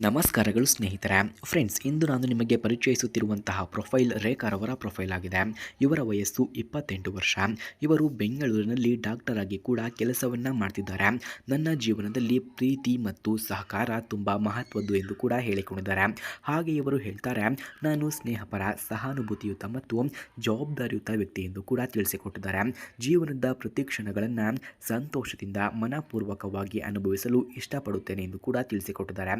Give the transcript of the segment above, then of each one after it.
ನಮಸ್ಕಾರಗಳು ಸ್ನೇಹಿತರೆ. ಫ್ರೆಂಡ್ಸ್ ಇಂದು ನಾನು ನಿಮಗೆ ಪರಿಚಯಿಸುತ್ತಿರುವಂತಹ ಪ್ರೊಫೈಲ್ ರೇಖಾ ಅವರ ಪ್ರೊಫೈಲ್ ಆಗಿದೆ. ಇವರ ವಯಸ್ಸು ಇಪ್ಪತ್ತೆಂಟು ವರ್ಷ. ಇವರು ಬೆಂಗಳೂರಿನಲ್ಲಿ ಡಾಕ್ಟರ್ ಆಗಿ ಕೂಡ ಕೆಲಸವನ್ನು ಮಾಡ್ತಿದ್ದಾರೆ. ನನ್ನ ಜೀವನದಲ್ಲಿ ಪ್ರೀತಿ ಮತ್ತು ಸಹಕಾರ ತುಂಬ ಮಹತ್ವದ್ದು ಎಂದು ಕೂಡ ಹೇಳಿಕೊಂಡಿದ್ದಾರೆ. ಹಾಗೆ ಇವರು ಹೇಳ್ತಾರೆ, ನಾನು ಸ್ನೇಹಪರ, ಸಹಾನುಭೂತಿಯುತ ಮತ್ತು ಜವಾಬ್ದಾರಿಯುತ ವ್ಯಕ್ತಿ ಎಂದು ಕೂಡ ತಿಳಿಸಿಕೊಟ್ಟಿದ್ದಾರೆ. ಜೀವನದ ಪ್ರತಿ ಕ್ಷಣಗಳನ್ನು ಸಂತೋಷದಿಂದ ಮನಪೂರ್ವಕವಾಗಿ ಅನುಭವಿಸಲು ಇಷ್ಟಪಡುತ್ತೇನೆ ಎಂದು ಕೂಡ ತಿಳಿಸಿಕೊಟ್ಟಿದ್ದಾರೆ.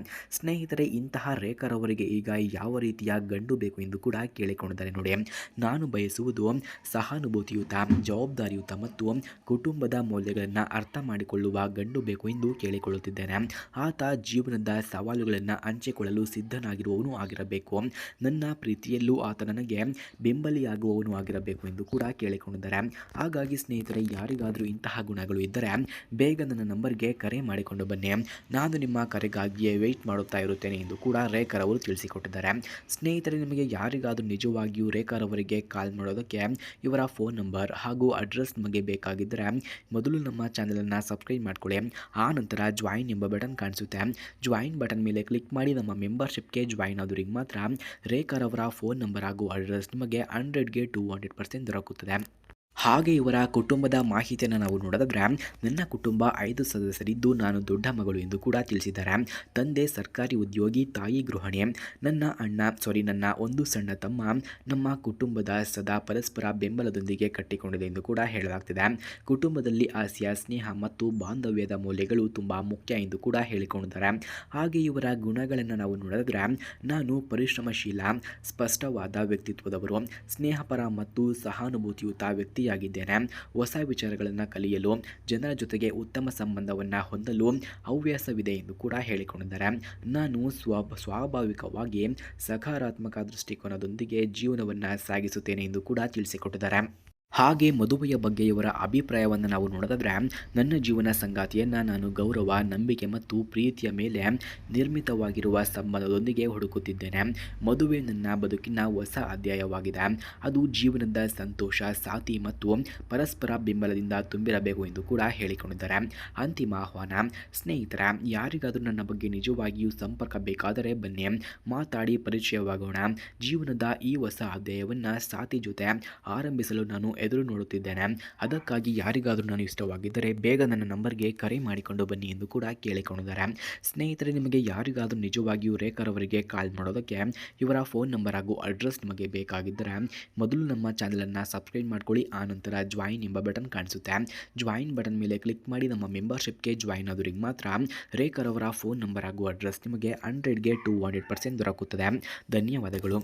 ಸ್ನೇಹಿತರೆ, ಇಂತಹ ರೇಖರವರಿಗೆ ಈಗ ಯಾವ ರೀತಿಯ ಗಂಡು ಬೇಕು ಎಂದು ಕೂಡ ಕೇಳಿಕೊಂಡಿದ್ದಾರೆ ನೋಡಿ. ನಾನು ಬಯಸುವುದು ಸಹಾನುಭೂತಿಯುತ, ಜವಾಬ್ದಾರಿಯುತ ಮತ್ತು ಕುಟುಂಬದ ಮೌಲ್ಯಗಳನ್ನು ಅರ್ಥ ಮಾಡಿಕೊಳ್ಳುವ ಗಂಡು ಬೇಕು ಎಂದು ಕೇಳಿಕೊಳ್ಳುತ್ತಿದ್ದೇನೆ. ಆತ ಜೀವನದ ಸವಾಲುಗಳನ್ನು ಹಂಚಿಕೊಳ್ಳಲು ಸಿದ್ಧನಾಗಿರುವವನು ಆಗಿರಬೇಕು. ನನ್ನ ಪ್ರೀತಿಯಲ್ಲೂ ಆತ ನನಗೆ ಬೆಂಬಲಿಯಾಗುವವನು ಆಗಿರಬೇಕು ಎಂದು ಕೂಡ ಕೇಳಿಕೊಂಡಿದ್ದಾರೆ. ಹಾಗಾಗಿ ಸ್ನೇಹಿತರೆ, ಯಾರಿಗಾದರೂ ಇಂತಹ ಗುಣಗಳು ಇದ್ದರೆ ಬೇಗ ನನ್ನ ನಂಬರ್ಗೆ ಕರೆ ಮಾಡಿಕೊಂಡು ಬನ್ನಿ. ನಾನು ನಿಮ್ಮ ಕರೆಗಾಗಿಯೇ ವೆಯ್ಟ್ ಮಾಡುತ್ತಾ ಇರುತ್ತೇನೆ ಎಂದು ಕೂಡ ರೇಖರ್ ಅವರು ತಿಳಿಸಿಕೊಟ್ಟಿದ್ದಾರೆ. ಸ್ನೇಹಿತರೆ, ನಿಮಗೆ ಯಾರಿಗಾದರೂ ನಿಜವಾಗಿಯೂ ರೇಖರ್ ಅವರಿಗೆ ಕಾಲ್ ಮಾಡೋದಕ್ಕೆ ಇವರ ಫೋನ್ ನಂಬರ್ ಹಾಗೂ ಅಡ್ರೆಸ್ ನಿಮಗೆ ಬೇಕಾಗಿದ್ದರೆ ಮೊದಲು ನಮ್ಮ ಚಾನಲನ್ನು ಸಬ್ಸ್ಕ್ರೈಬ್ ಮಾಡ್ಕೊಳ್ಳಿ. ಆ ನಂತರ ಜಾಯಿನ್ ಎಂಬ ಬಟನ್ ಕಾಣಿಸುತ್ತೆ. ಜಾಯಿನ್ ಬಟನ್ ಮೇಲೆ ಕ್ಲಿಕ್ ಮಾಡಿ ನಮ್ಮ ಮೆಂಬರ್ಶಿಪ್ಗೆ ಜಾಯಿನ್ ಆದವರಿಗೆ ಮಾತ್ರ ರೇಖರ್ ಅವರ ಫೋನ್ ನಂಬರ್ ಹಾಗೂ ಅಡ್ರೆಸ್ ನಿಮಗೆ ಹಂಡ್ರೆಡ್ಗೆ ಟು ಹಂಡ್ರೆಡ್ ಪರ್ಸೆಂಟ್ ದೊರಕುತ್ತದೆ. ಹಾಗೆ ಇವರ ಕುಟುಂಬದ ಮಾಹಿತಿಯನ್ನು ನಾವು ನೋಡೋದಾದ್ರೆ ನನ್ನ ಕುಟುಂಬ ಐದು ಸದಸ್ಯರಿದ್ದು ನಾನು ದೊಡ್ಡ ಮಗಳು ಎಂದು ಕೂಡ ತಿಳಿಸಿದ್ದಾರೆ. ತಂದೆ ಸರ್ಕಾರಿ ಉದ್ಯೋಗಿ, ತಾಯಿ ಗೃಹಿಣಿ. ನನ್ನ ಅಣ್ಣ ಸಾರಿ ನನ್ನ ಒಂದು ಸಣ್ಣ ತಮ್ಮ ನಮ್ಮ ಕುಟುಂಬದ ಸದಾ ಪರಸ್ಪರ ಬೆಂಬಲದೊಂದಿಗೆ ಕಟ್ಟಿಕೊಂಡಿದೆ ಎಂದು ಕೂಡ ಹೇಳಲಾಗ್ತಿದೆ. ಕುಟುಂಬದಲ್ಲಿ ಆಸೆಯ, ಸ್ನೇಹ ಮತ್ತು ಬಾಂಧವ್ಯದ ಮೌಲ್ಯಗಳು ತುಂಬ ಮುಖ್ಯ ಎಂದು ಕೂಡ ಹೇಳಿಕೊಂಡಿದ್ದಾರೆ. ಹಾಗೆ ಇವರ ಗುಣಗಳನ್ನು ನಾವು ನೋಡಿದ್ರೆ ನಾನು ಪರಿಶ್ರಮಶೀಲ, ಸ್ಪಷ್ಟವಾದ ವ್ಯಕ್ತಿತ್ವದವರು, ಸ್ನೇಹಪರ ಮತ್ತು ಸಹಾನುಭೂತಿಯುತ ವ್ಯಕ್ತಿಯಾಗಿದ್ದೇನೆ ಹೊಸ ವಿಚಾರಗಳನ್ನು ಕಲಿಯಲು, ಜನರ ಜೊತೆಗೆ ಉತ್ತಮ ಸಂಬಂಧವನ್ನು ಹೊಂದಲು ಹವ್ಯಾಸವಿದೆ ಎಂದು ಕೂಡ ಹೇಳಿಕೊಂಡಿದ್ದಾರೆ. ನಾನು ಸ್ವ ಸ್ವಾಭಾವಿಕವಾಗಿ ಸಕಾರಾತ್ಮಕ ದೃಷ್ಟಿಕೋನದೊಂದಿಗೆ ಜೀವನವನ್ನು ಸಾಗಿಸುತ್ತೇನೆ ಎಂದು ಕೂಡ ತಿಳಿಸಿಕೊಟ್ಟಿದ್ದಾರೆ. ಹಾಗೆ ಮದುವೆಯ ಬಗ್ಗೆ ಇವರ ಅಭಿಪ್ರಾಯವನ್ನು ನಾವು ನೋಡೋದಾದರೆ ನನ್ನ ಜೀವನ ಸಂಗಾತಿಯನ್ನು ನಾನು ಗೌರವ, ನಂಬಿಕೆ ಮತ್ತು ಪ್ರೀತಿಯ ಮೇಲೆ ನಿರ್ಮಿತವಾಗಿರುವ ಸಂಬಂಧದೊಂದಿಗೆ ಹುಡುಕುತ್ತಿದ್ದೇನೆ. ಮದುವೆ ನನ್ನ ಬದುಕಿನ ಹೊಸ ಅಧ್ಯಾಯವಾಗಿದೆ. ಅದು ಜೀವನದ ಸಂತೋಷ ಸಾತಿ ಮತ್ತು ಪರಸ್ಪರ ಬೆಂಬಲದಿಂದ ತುಂಬಿರಬೇಕು ಎಂದು ಕೂಡ ಹೇಳಿಕೊಂಡಿದ್ದಾರೆ. ಅಂತಿಮ ಆಹ್ವಾನ, ಸ್ನೇಹಿತರ, ಯಾರಿಗಾದರೂ ನನ್ನ ಬಗ್ಗೆ ನಿಜವಾಗಿಯೂ ಸಂಪರ್ಕ ಬೇಕಾದರೆ ಬನ್ನಿ. ಮಾತಾಡಿ ಪರಿಚಯವಾಗೋಣ. ಜೀವನದ ಈ ಹೊಸ ಅಧ್ಯಾಯವನ್ನು ಸಾತಿ ಜೊತೆ ಆರಂಭಿಸಲು ನಾನು ಎದುರು ನೋಡುತ್ತಿದ್ದೇನೆ. ಅದಕ್ಕಾಗಿ ಯಾರಿಗಾದರೂ ನಾನು ಇಷ್ಟವಾಗಿದ್ದರೆ ಬೇಗ ನನ್ನ ನಂಬರ್ಗೆ ಕರೆ ಮಾಡಿಕೊಂಡು ಬನ್ನಿ ಎಂದು ಕೂಡ ಕೇಳಿಕೊಂಡಿದ್ದಾರೆ. ಸ್ನೇಹಿತರೆ, ನಿಮಗೆ ಯಾರಿಗಾದರೂ ನಿಜವಾಗಿಯೂ ಅವರಿಗೆ ಕಾಲ್ ಮಾಡೋದಕ್ಕೆ ಇವರ ಫೋನ್ ನಂಬರ್ ಹಾಗೂ ಅಡ್ರೆಸ್ ನಿಮಗೆ ಬೇಕಾಗಿದ್ದರೆ ಮೊದಲು ನಮ್ಮ ಚಾನಲನ್ನು ಸಬ್ಸ್ಕ್ರೈಬ್ ಮಾಡ್ಕೊಳ್ಳಿ ಆನಂತರ ಜಾಯಿನ್ ಎಂಬ ಬಟನ್ ಕಾಣಿಸುತ್ತೆ. ಜಾಯಿನ್ ಬಟನ್ ಮೇಲೆ ಕ್ಲಿಕ್ ಮಾಡಿ ನಮ್ಮ ಮೆಂಬರ್ಶಿಪ್ಗೆ ಜಾಯಿನ್ ಆದವರಿಗೆ ಮಾತ್ರ ರೇಖರ್ ಅವರ ಫೋನ್ ನಂಬರ್ ಹಾಗೂ ಅಡ್ರೆಸ್ ನಿಮಗೆ ಹಂಡ್ರೆಡ್ಗೆ ಟು ಹಂಡ್ರೆಡ್ ಪರ್ಸೆಂಟ್ ದೊರಕುತ್ತದೆ. ಧನ್ಯವಾದಗಳು.